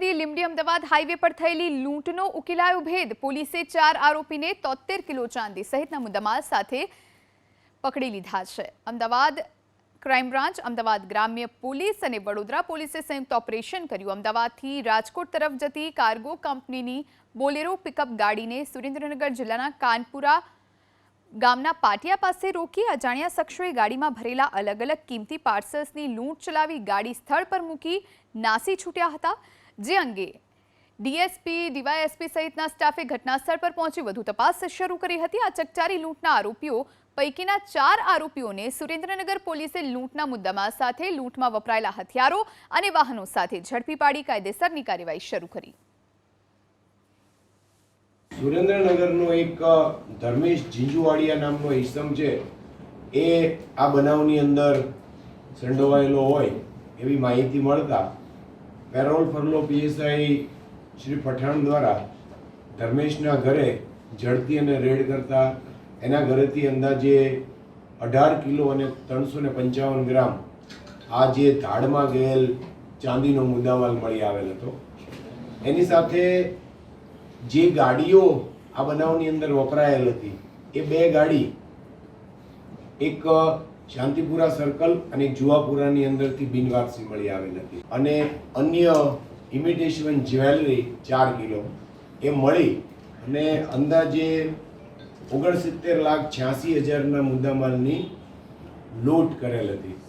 કરીએ લીમડી અમદાવાદ હાઈવે પર થયેલી લૂંટનો ઉકેલાયો ભેદ. પોલીસે ચાર આરોપીને તોતેર કિલો ચાંદી સહિતના મુદ્દામાલ સાથે પકડી લીધા છે. અમદાવાદ ક્રાઇમ બ્રાન્ચ, અમદાવાદ ગ્રામ્ય પોલીસ અને વડોદરા પોલીસે સંયુક્ત ઓપરેશન કર્યું. અમદાવાદથી રાજકોટ તરફ જતી કાર્ગો કંપનીની બોલેરો પિકઅપ ગાડીને સુરેન્દ્રનગર જિલ્લાના કાનપુરા ગામના પાટિયા પાસે રોકી અજાણ્યા શખ્સોએ ગાડીમાં ભરેલા અલગ અલગ કિંમતી પાર્સલ્સની લૂંટ ચલાવી ગાડી સ્થળ પર મૂકી નાસી છૂટ્યા હતા. જે અંગે ડીએસપી, ડીવાયએસપી સહિતના સ્ટાફે ઘટનાસ્થળ પર પહોંચી વધુ તપાસ શરૂ કરી હતી. આ ચકચારી લૂંટના આરોપીઓ પૈકીના ચાર આરોપીઓને સુરેન્દ્રનગર પોલીસે લૂંટના મુદ્દામાં સાથે લૂંટમાં વપરાયેલા હથિયારો અને વાહનો સાથે ઝડપી પાડી કાયદેસરની કાર્યવાહી શરૂ કરી. સુરેન્દ્રનગરનો એક ધર્મેશ ઝીંઝુવાડિયા નામનો ઇસમ છે, એ આ બનાવની અંદર સંડોવાયેલો હોય એવી માહિતી મળતા parole furlough PSI Shri Pathan દ્વારા ધર્મેશના ઘરે ઝડપી અને રેડ કરતા એના ઘરેથી અંદાજે અઢાર કિલો અને ત્રણસો ને પંચાવન ગ્રામ આ જે ધાડમાં ગયેલ ચાંદીનો મુદ્દામાલ મળી આવેલ હતો. એની સાથે જે ગાડીઓ આ બનાવની અંદર વપરાયેલ હતી, એ બે ગાડી, એક શાંતિપુરા સર્કલ અને જુવાપુરાની અંદરથી બિનવારસી મળી આવેલ હતી. અને અન્ય ઇમિટેશન જ્વેલરી ચાર કિલો એ મળી અને અંદાજે ઓગણસિત્તેર લાખ છ્યાસી હજારના મુદ્દામાલની લૂંટ કરેલ હતી.